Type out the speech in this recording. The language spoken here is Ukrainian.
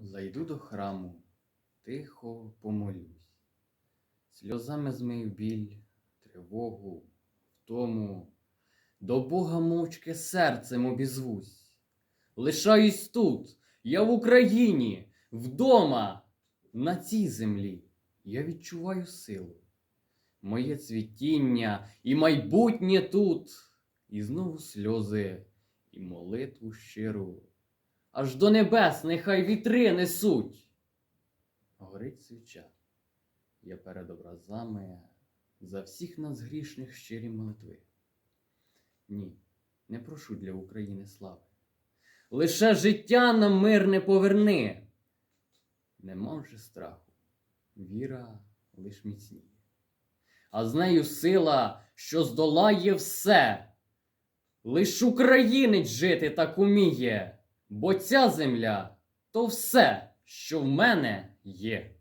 Зайду до храму, тихо помолюсь, сльозами змию біль, тривогу, втому, до Бога мовчки серцем обізвусь. Лишаюсь тут, я в Україні, вдома, на цій землі. Я відчуваю силу, моє цвітіння і майбутнє тут, і знову сльози, і молитву щиру аж до небес нехай вітри несуть. Горить свіча, я перед образами за всіх нас грішних щирі молитви. Ні, не прошу для України слави. Лише життя нам мирне поверни. Нема вже страху, віра лиш міцніє. А з нею сила, що здолає все. Лиш українець жити так уміє, бо ця земля то все, що в мене є.